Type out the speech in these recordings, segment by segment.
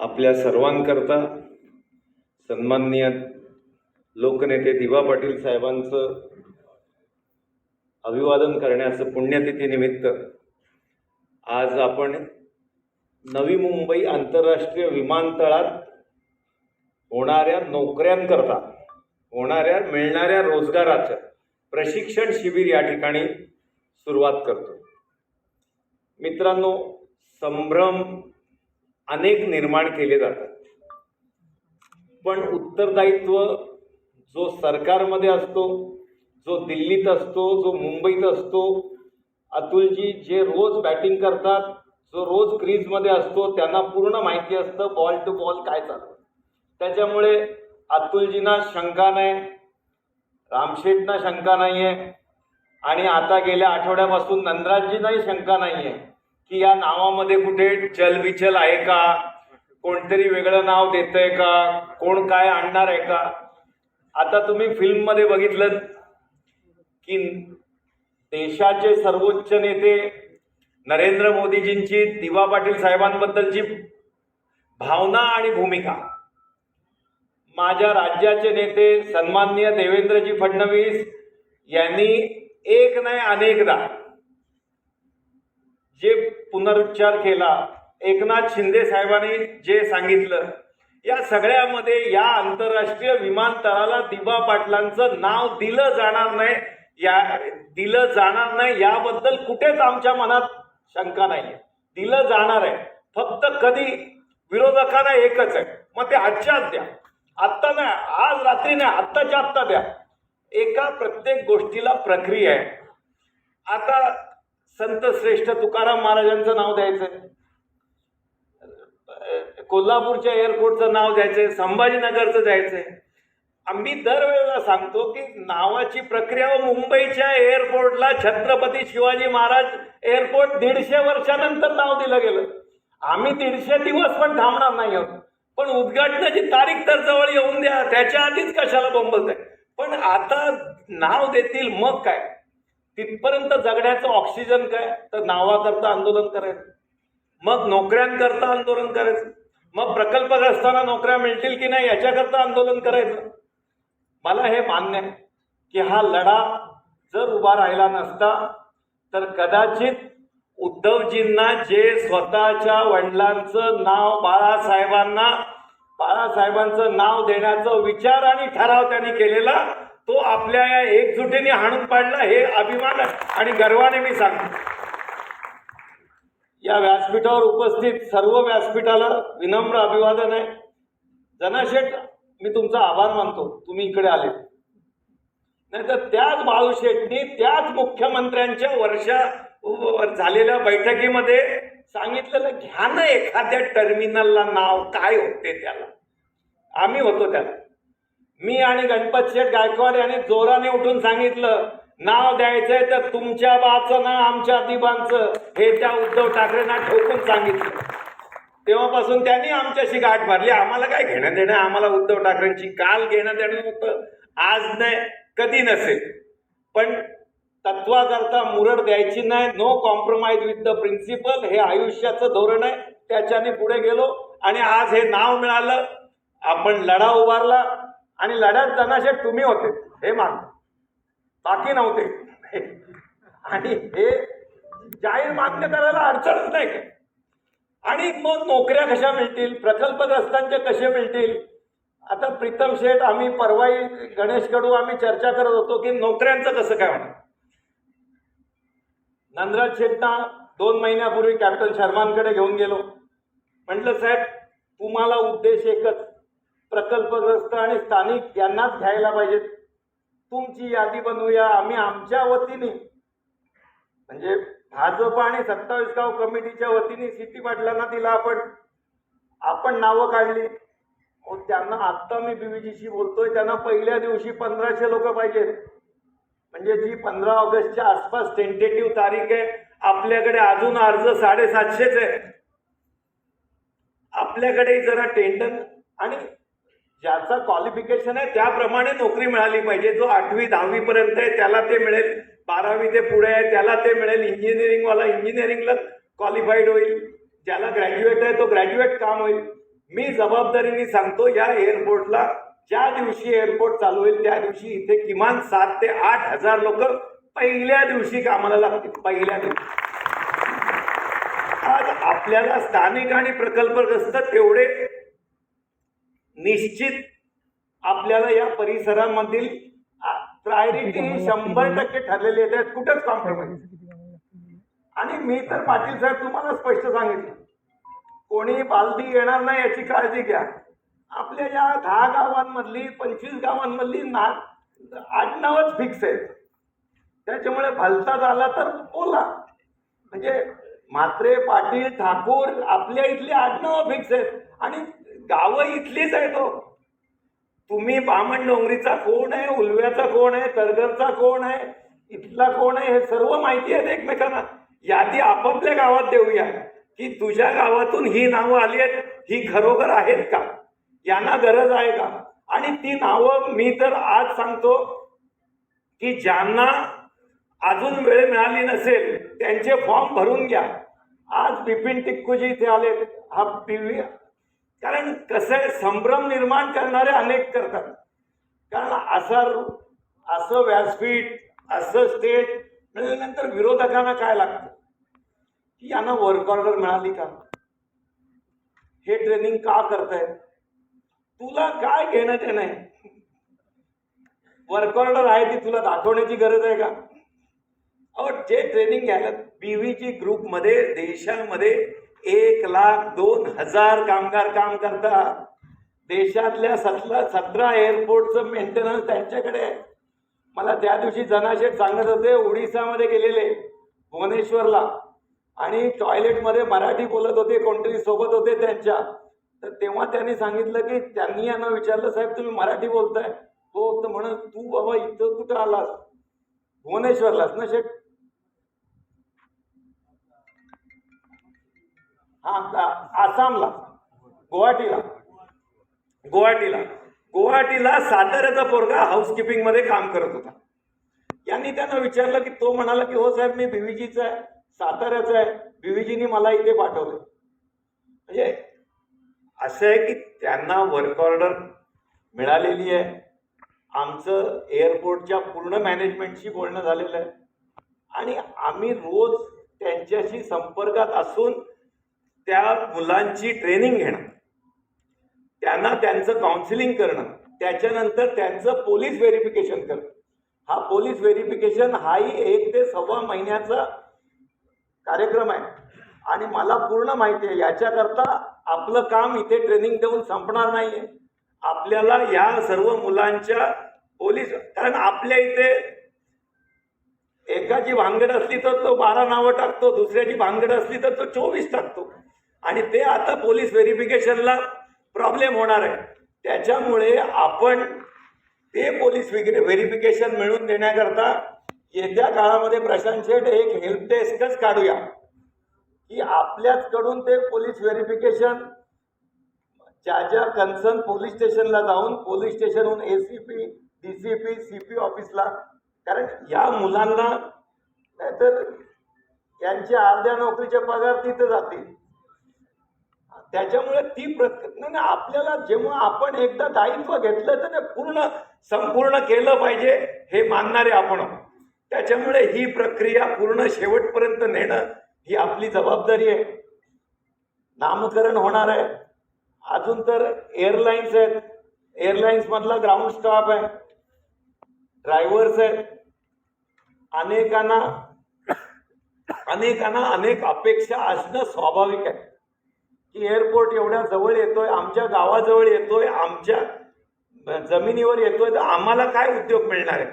आपल्या सर्वांकरता सन्माननीय लोकनेते दिवा पाटील साहेबांचं अभिवादन करण्याचं पुण्यतिथीनिमित्त आज आपण नवी मुंबई आंतरराष्ट्रीय विमानतळात होणाऱ्या नोकऱ्यांकरता होणाऱ्या मिळणाऱ्या रोजगाराचं प्रशिक्षण शिबिर या ठिकाणी सुरुवात करतो. मित्रांनो संभ्रम अनेक निर्माण केले जातात. पण उत्तरदायित्व जो सरकारमध्ये असतो जो दिल्लीत असतो जो मुंबईत असतो अतुलजी जे रोज बॅटिंग करतात जो रोज क्रीजमध्ये असतो त्यांना पूर्ण माहिती असतं बॉल टू बॉल काय चालतं त्याच्यामुळे अतुलजींना शंका नाही रामशेठना शंका नाही आहे आणि आता गेल्या आठवड्यापासून नंदराजजींनाही शंका नाही आहे की या नावामध्ये कुठे चलबिचल आहे का? कोणतरी वेगळं नाव देतंय का? कोण काय आणणार आहे का? आता तुम्ही फिल्ममध्ये बघितलं की देशाचे सर्वोच्च नेते नरेंद्र मोदीजींची दिवा पाटील साहेबांबद्दलची भावना आणि भूमिका. माझ्या राज्याचे नेते सन्माननीय देवेंद्रजी फडणवीस यांनी एक नाही अनेकदा जे पुनरुच्चार केला एकनाथ शिंदे साहेबांनी जे सांगितलं या सगळ्यामध्ये या आंतरराष्ट्रीय विमानतळाला दिबा पाटलांचं नाव दिलं जाणार नाही या दिलं जाणार नाही याबद्दल कुठेच आमच्या मनात शंका नाही दिलं जाणार आहे. फक्त कधी? विरोधकांना एकच आहे. मग ते आजच्याच द्या. आत्ता नाही आज रात्री नाही आत्ताच्या आत्ता द्या. एका प्रत्येक गोष्टीला प्रक्रिया आहे. आता संत श्रेष्ठ तुकाराम महाराजांचं नाव द्यायचंय. कोल्हापूरच्या एअरपोर्टचं नाव द्यायचंय संभाजीनगरचं द्यायचंय. आम्ही दरवेळेला सांगतो की नावाची प्रक्रिया व मुंबईच्या एअरपोर्टला छत्रपती शिवाजी महाराज एअरपोर्ट दीडशे वर्षानंतर नाव दिलं गेलं. आम्ही दीडशे दिवस पण थांबणार नाही आहोत. पण उद्घाटनाची तारीख तर जवळ येऊन द्या त्याच्या आधीच कशाला बोंबलत आहे पण आता नाव देतील मग काय? तिथपर्यंत जगण्याचं ऑक्सिजन काय? तर नावाकरता आंदोलन करायचं. मग नोकऱ्यांकरता आंदोलन करायचं. मग प्रकल्पग्रस्तांना नोकऱ्या मिळतील की नाही याच्याकरता आंदोलन करायचं. मला हे मान्य आहे की हा लढा जर उभा राहिला नसता तर कदाचित उद्धवजींना जे स्वतःच्या वडिलांचं नाव बाळासाहेबांना बाळासाहेबांचं नाव देण्याचा विचार आणि ठराव त्यांनी केलेला तो आपल्या या एकजुटीने हाणून पाडला हे अभिमान आणि गर्वाने मी सांगतो. या व्यासपीठावर उपस्थित सर्व व्यासपीठाला विनम्र अभिवादन आहे. जनाशेठ मी तुमचा आभार मानतो. तुम्ही इकडे आले. नाही तर त्याच बाळूशेठनी त्याच मुख्यमंत्र्यांच्या वर्षा वर झालेल्या बैठकीमध्ये सांगितलेलं घ्या ना एखाद्या टर्मिनलला नाव. काय होते त्याला? आम्ही होतो त्याला. मी आणि गणपत शेठ गायकवाड यांनी जोराने उठून सांगितलं नाव द्यायचंय तर तुमच्या बाचं ना आमच्या दिबांचं हे त्या उद्धव ठाकरेंना ठोकून सांगितलं. तेव्हापासून त्यांनी आमच्याशी गाठ मारली. आम्हाला काय घेणं देणं? आम्हाला उद्धव ठाकरेंची काल घेणं देणं होतं आज नाही कधी नसेल. पण तत्वाकरता मुरड द्यायची नाही no compromise with the principle हे आयुष्याचं धोरण आहे त्याच्याने पुढे गेलो आणि आज हे नाव मिळालं. आपण लढा उभारला. आणि लढ्यात जाण्याचे तुम्ही होते. हे मानतो बाकी नव्हते. आणि हे जाहीर मान्य करायला अडचणच नाही. काय आणि मग नोकऱ्या कशा मिळतील? प्रकल्पग्रस्तांचे कसे मिळतील? आता प्रीतम शेठ आम्ही परवाई गणेश कडू आम्ही चर्चा करत होतो की नोकऱ्यांचं कसं काय होणार? नंदराज शेठना दोन महिन्यापूर्वी कॅप्टन शर्मांकडे घेऊन गेलो. म्हटलं साहेब तुम्हाला उद्देश एकच. प्रकल्पग्रस्त आणि स्थानिक यांनाच घ्यायला पाहिजेत. तुमची यादी बनवूया आम्ही आमच्या वतीने. म्हणजे भाजप आणि सत्तावीस गाव कमिटीच्या वतीने सिटी पाटलांना दिला आपण. आपण नावं काढली. त्यांना आत्ता मी बीबीजीशी बोलतोय त्यांना पहिल्या दिवशी पंधराशे लोक पाहिजेत. म्हणजे जी पंधरा ऑगस्टच्या आसपास टेंटेटिव्ह तारीख आहे आपल्याकडे अजून अर्ज साडेसातशेच आहे आपल्याकडे जरा टेंडन आणि ज्याचं क्वालिफिकेशन आहे त्याप्रमाणे नोकरी मिळाली पाहिजे. जो आठवी दहावी पर्यंत आहे त्याला ते मिळेल. बारावी ते पुढे आहे त्याला ते मिळेल. इंजिनिअरिंगवाला इंजिनिअरिंगला क्वालिफाईड होईल. ज्याला ग्रॅज्युएट आहे तो ग्रॅज्युएट काम होईल. मी जबाबदारीने सांगतो या एअरपोर्टला ज्या दिवशी एअरपोर्ट चालू होईल त्या दिवशी इथे किमान सात ते आठ हजार लोक पहिल्या दिवशी कामाला लागतील. पहिल्या दिवशी. आज आपल्याला स्थानिक आणि प्रकल्पग्रस्त तेवढे निश्चित आपल्याला या परिसरामधील प्रायोरिटी शंभर टक्के ठरलेली आहे त्यात कुठंच कॉम्प्रोमाइज आणि मी तर पाटील साहेब तुम्हाला स्पष्ट सांगितलं. कोणी बालदी येणार नाही याची काळजी घ्या. आपल्या या दहा गावांमधली पंचवीस गावांमधली ना आडनावच फिक्स आहे त्याच्यामुळे भलता झाला तर बोला. म्हणजे म्हात्रे पाटील ठाकूर आपल्या इथली आडनावं फिक्स आहेत. आणि गावं इथलीच आहे तो हो. तुम्ही बामण डोंगरीचा कोण आहे उलव्याचा कोण आहे तरगरचा कोण आहे इथला कोण आहे हे सर्व माहिती आहेत एकमेकांना. यादी आपापल्या गावात देऊया की तुझ्या गावातून ही नावं आली आहेत ही खरोखर आहेत का? यांना गरज आहे का? आणि ती नावं मी तर आज सांगतो की ज्यांना अजून वेळ मिळाली नसेल त्यांचे फॉर्म भरून घ्या. आज बिपिन टिक्कूजी इथे आले हा पीव्ही कारण कसं आहे संभ्रम निर्माण करणारे अनेक करतात. कारण असं असं व्यासपीठ असं स्टेज मिळाल्यानंतर विरोधकांना काय लागतं? की यांना वर्क ऑर्डर मिळाली का? हे ट्रेनिंग का करतायत? तुला काय घेणं ते नाही वर्क ऑर्डर आहे ती तुला दाखवण्याची गरज आहे का? अहो जे ट्रेनिंग घ्यायला बीव्हीजी ग्रुपमध्ये देशांमध्ये एक लाख दोन हजार कामगार काम करतात देशातल्या सतरा सतरा एअरपोर्टचं मेंटेनन्स त्यांच्याकडे आहे. मला त्या दिवशी जनाशेठ सांगत होते ओडिसामध्ये गेलेले भुवनेश्वरला. आणि टॉयलेटमध्ये मराठी बोलत होते कोणतरी सोबत होते त्यांच्या. तर तेव्हा त्यांनी सांगितलं की त्यांनी यांना विचारलं साहेब तुम्ही मराठी बोलताय. हो तर म्हणत तू बाबा इथं कुठं आलास? भुवनेश्वरलाच ना शेठ. हा आसामला गुवाहाटीला. गुवाहाटीला. गुवाहाटीला साताऱ्याचा पोरगा हाऊसकीपिंगमध्ये काम करत होता. यांनी त्यांना विचारलं की तो म्हणाला की हो साहेब मी बीव्हीजीचा आहे साताऱ्याचा आहे. बीव्हीजीनी मला इथे पाठवलं म्हणजे असं आहे की त्यांना वर्क ऑर्डर मिळालेली आहे. आमचं एअरपोर्टच्या पूर्ण मॅनेजमेंटशी बोलणं झालेलं आहे. आणि आम्ही रोज त्यांच्याशी संपर्कात असून त्या मुलांची ट्रेनिंग घेणं. त्यांना त्यांचं काउन्सिलिंग करणं. त्याच्यानंतर त्यांचं पोलीस व्हेरिफिकेशन करणं. हा पोलीस व्हेरिफिकेशन हाही एक ते सव्वा महिन्याचा कार्यक्रम आहे. आणि मला पूर्ण माहिती आहे याच्याकरता आपलं काम इथे ट्रेनिंग देऊन संपणार नाहीये. आपल्याला या सर्व मुलांच्या पोलीस कारण आपल्या इथे एकाची भानगड असली तर तो बारा नावं टाकतो दुसऱ्याची भानगड असली तर तो चोवीस टाकतो. आणि ते आता पोलीस व्हेरिफिकेशनला प्रॉब्लेम होणार आहे. त्याच्यामुळे आपण ते पोलीस व्हेरिफिकेशन मिळवून देण्याकरता येत्या काळामध्ये प्रशांत शेठ एक हेल्प डेस्कच काढूया. की आपल्याचकडून ते पोलीस व्हेरिफिकेशन ज्या ज्या कन्सर्न पोलीस स्टेशनला जाऊन police स्टेशनहून A C P D C P C P ऑफिसला कारण या मुलांना नाहीतर यांच्या अर्ध्या नोकरीचे पगार तिथं जातील. त्याच्यामुळे ती प्रक्रिया आपल्याला जेव्हा आपण एकदा दायित्व घेतलं तर ते पूर्ण संपूर्ण केलं पाहिजे हे मानणारे आपण त्याच्यामुळे ही प्रक्रिया पूर्ण शेवटपर्यंत नेणं ही आपली जबाबदारी आहे. नामकरण होणार आहे. अजून तर एअरलाईन्स आहेत. एअरलाईन्समधला ग्राउंड स्टाफ आहे. ड्रायव्हर्स आहेत. अनेकांना अनेकांना अनेक अपेक्षा असणं स्वाभाविक आहे. की एअरपोर्ट एवढ्या जवळ येतोय आमच्या गावाजवळ येतोय आमच्या जमिनीवर येतोय तर आम्हाला काय उद्योग मिळणार आहे?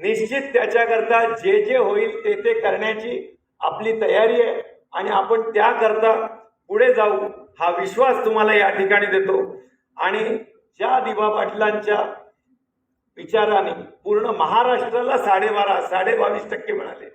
निश्चित त्याच्याकरता जे जे होईल ते ते करण्याची आपली तयारी आहे आणि आपण त्याकरता पुढे जाऊ हा विश्वास तुम्हाला या ठिकाणी देतो. आणि ज्या दिबा पाटलांच्या विचाराने पूर्ण महाराष्ट्राला साडेबारा साडेबावीस टक्के मिळाले.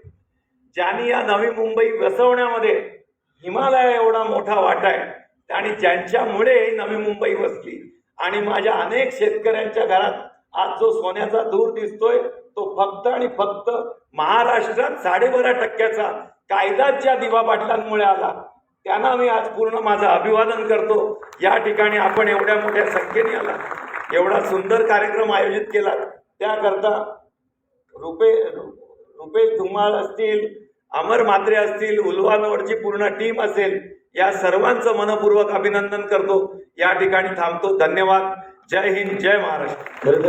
ज्यांनी या नवी मुंबई वसवण्यामध्ये हिमालय एवढा मोठा वाटा आहे. आणि ज्यांच्यामुळे नवी मुंबई वसली आणि माझ्या अनेक शेतकऱ्यांच्या घरात आज जो सोन्याचा धूर दिसतोय तो फक्त आणि फक्त महाराष्ट्रात साडेबारा टक्क्याचा कायदा ज्या दिवा पाटलांमुळे आला. त्यांना मी आज पूर्ण माझं अभिवादन करतो. या ठिकाणी आपण एवढ्या मोठ्या संख्येने आला एवढा सुंदर कार्यक्रम आयोजित केला त्याकरता रुपे रुपेश धुमाळ असतील अमर मात्रे असतील उल्हानवरची पूर्ण टीम असेल या सर्वांचं मनपूर्वक अभिनंदन करतो. या ठिकाणी थांबतो. धन्यवाद. जय हिंद जय महाराष्ट्र.